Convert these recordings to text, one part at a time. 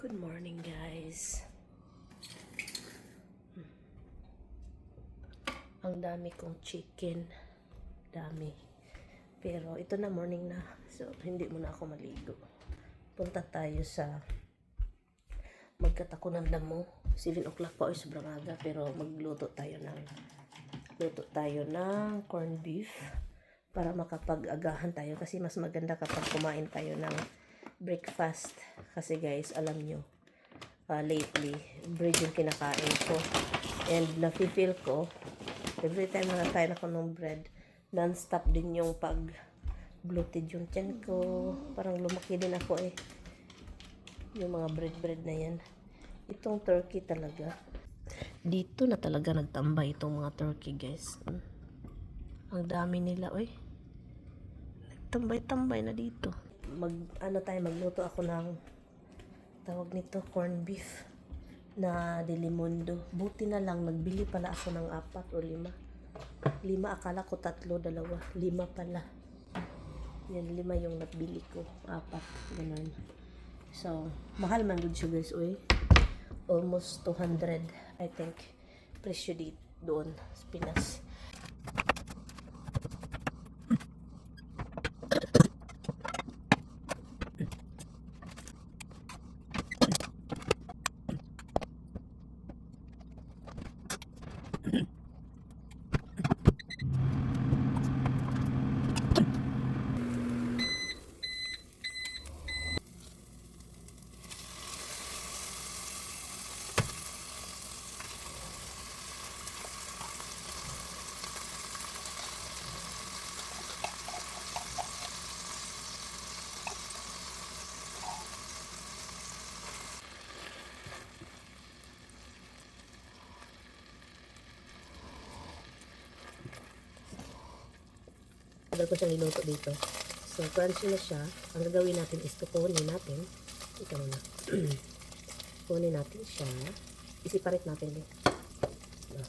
Good morning, guys. Ang dami kong chicken. Dami. Pero ito na morning na. So, hindi muna ako maligo. Punta tayo sa magkatako ng damo. 7 o'clock pa o sobrang aga. Pero magluto tayo ng luto tayo ng corned beef para makapag-agahan tayo kasi mas maganda kapag kumain tayo ng breakfast. Kasi guys alam nyo uh, lately bread yung kinakain ko. And nafe-feel ko every time nakakain ako ng bread non-stop din yung pag bloated yung tiyan ko. Parang lumaki din ako eh. Yung mga bread bread na yan. Itong turkey talaga. Dito na talaga nagtambay itong mga turkey guys. Ang dami nila oy. Tambay-tambay na dito. Mag ano tayo magluto ako ng tawag nito corn beef na delimundo. Buti na lang nagbili pala ako ng apat o lima. Lima akala ko tatlo, dalawa. Lima pala. Yan, lima yung nabili ko. Apat, ganun. So, mahal man good guys, uy. Almost 200, I think. Presyo dito doon sa Pinas. Tagal ko siyang niluto dito. So, crunchy na siya. Ang gagawin natin is kukunin natin. Ito na. kukunin natin siya. Isiparate natin din. No.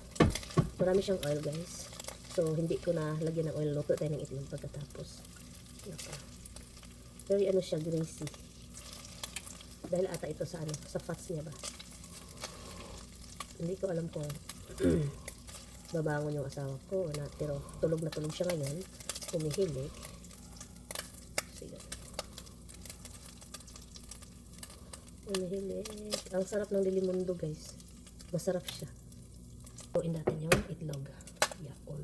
Marami siyang oil, guys. So, hindi ko na lagyan ng oil. Luto tayo ng itlog pagkatapos. Naka. Very ano siya, greasy. Dahil ata ito sa ano, sa fats niya ba. Hindi ko alam kung babangon yung asawa ko na, pero tulog na tulog siya ngayon humihilig sige. Humihilig ang sarap ng dilimundo guys. Masarap siya. Tuin natin yung itlog. Yaon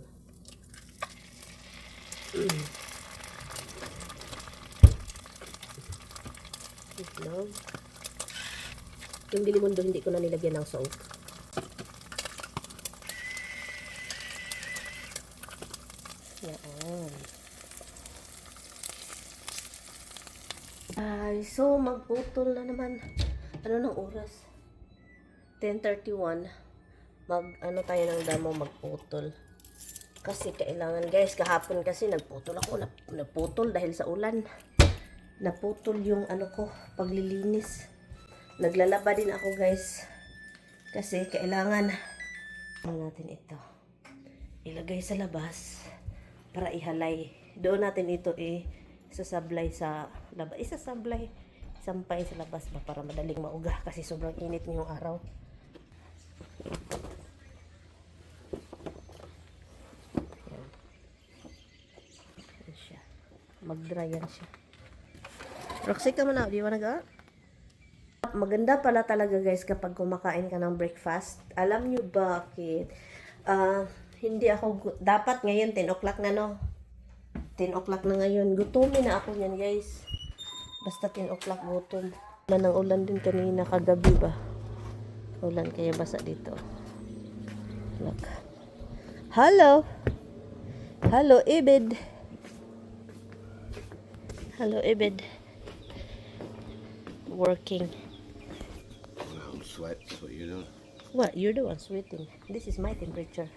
itlog. Yung dilimundo hindi ko na nilagyan ng salt Yan. Ay, so magputol na naman. Ano ng oras? 10.31. Mag, ano tayo ng damo magputol. Kasi kailangan guys, kahapon kasi nagputol ako. Nap, naputol dahil sa ulan. Naputol yung ano ko, paglilinis. Naglalaba din ako guys. Kasi kailangan ano natin ito. Ilagay sa labas para ihalay. Doon natin ito eh sasablay sa labas. Isasablay sampay sa labas ba para madaling mauga kasi sobrang init ngayong araw. Siya. Mag-dry yan siya. Roxy ka muna, di ba naga? Maganda pala talaga guys kapag kumakain ka ng breakfast. Alam nyo bakit? Ah, hindi ako, dapat ngayon 10 o'clock na no. 10 o'clock na ngayon. Gutumin na ako yan guys. Basta 10 o'clock gutom. Ulan ng ulan din kanina kagabi ba? Ulan kaya basa dito. Look. Hello. Hello, Ibid. Hello, Ibid. Working. I'm sweat. That's what you're doing. What? You're the one sweating. This is my temperature.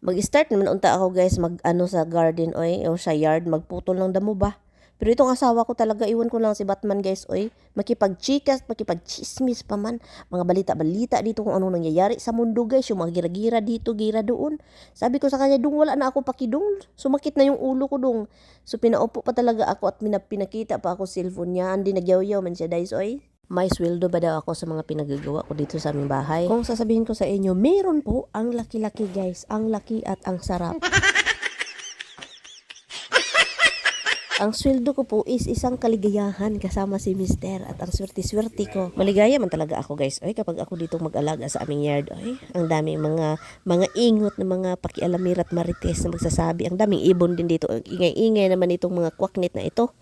Mag-start naman unta ako guys mag ano sa garden oy o sa yard magputol ng damo ba. Pero itong asawa ko talaga iwan ko lang si Batman guys oy makipagchikas, makipagchismis pa man mga balita-balita dito kung ano nangyayari sa mundo guys yung mga gira-gira dito, gira doon. Sabi ko sa kanya dung wala na ako pakidung. Sumakit na yung ulo ko dong. So pinaupo pa talaga ako at minap- pinakita pa ako cellphone niya. Andi nagyaw-yaw man siya guys oy. May sweldo ba daw ako sa mga pinagagawa ko dito sa aming bahay? Kung sasabihin ko sa inyo, meron po ang laki-laki guys. Ang laki at ang sarap. Ang sweldo ko po is isang kaligayahan kasama si Mister at ang swerte-swerte ko. Maligaya man talaga ako guys. Ay kapag ako dito mag-alaga sa aming yard, ay ang daming mga mga ingot na mga pakialamir at marites na magsasabi. Ang daming ibon din dito. Ingay-ingay naman itong mga kwaknit na ito.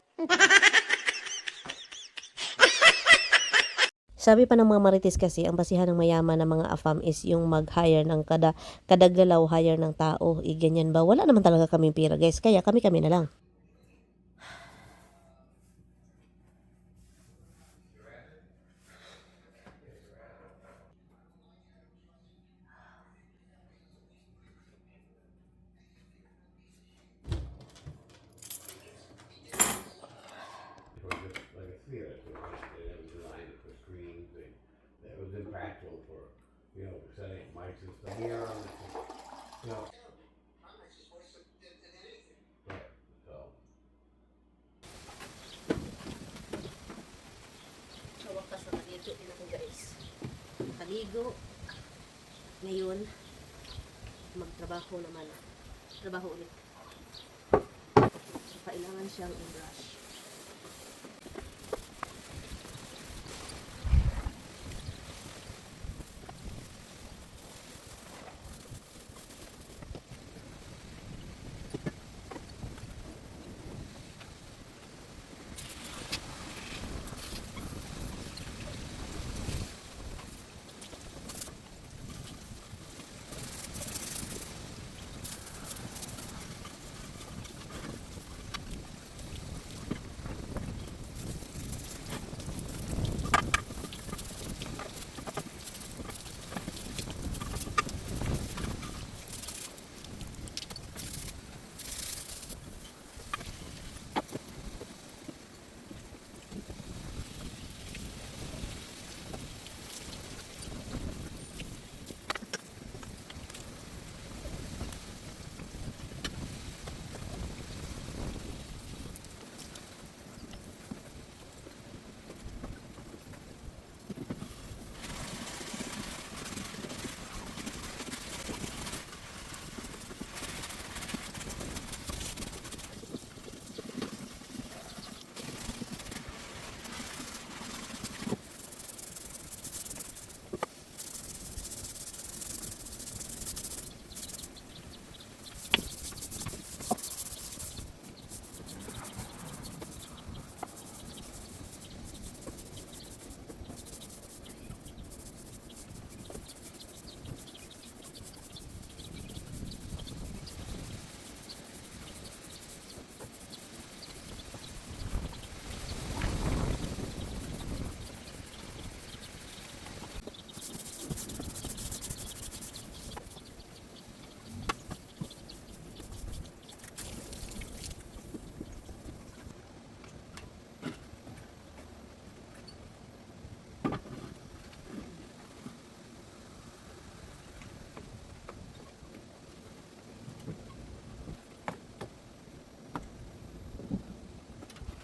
Sabi pa ng mga marites kasi, ang basihan ng mayaman ng mga afam is yung mag-hire ng kada, kada galaw hire ng tao. I ganyan ba? Wala naman talaga kaming pira guys. Kaya kami-kami na lang. That was impractical for, you know, setting up mics and stuff. The, you know. Right, so. Sa wakas na dito din ako guys. Kaligo. Ngayon, magtrabaho naman. Trabaho ulit. So, kailangan siyang i-brush.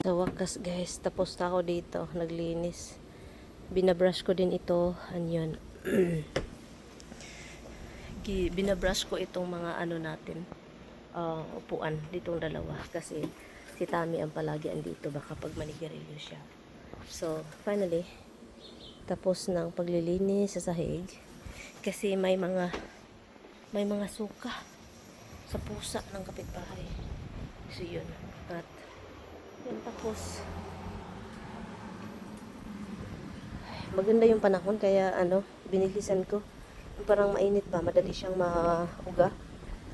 Sa wakas guys, tapos na ako dito, naglinis. Binabrush ko din ito, anyon. Binabrush ko itong mga ano natin, ah, upuan, ditong dalawa. Kasi si Tami ang palagi andito, baka pag manigarilyo siya. So, finally, tapos ng paglilinis sa sahig. Kasi may mga, may mga suka sa pusa ng kapitbahay. So, yun. At, tapos maganda yung panahon kaya ano binilisan ko. Parang mainit ba madali siyang mauga.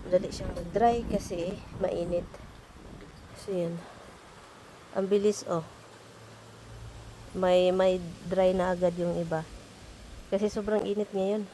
Madali siyang mag-dry kasi mainit. So yun. Ang bilis oh. May may dry na agad yung iba. Kasi sobrang init ngayon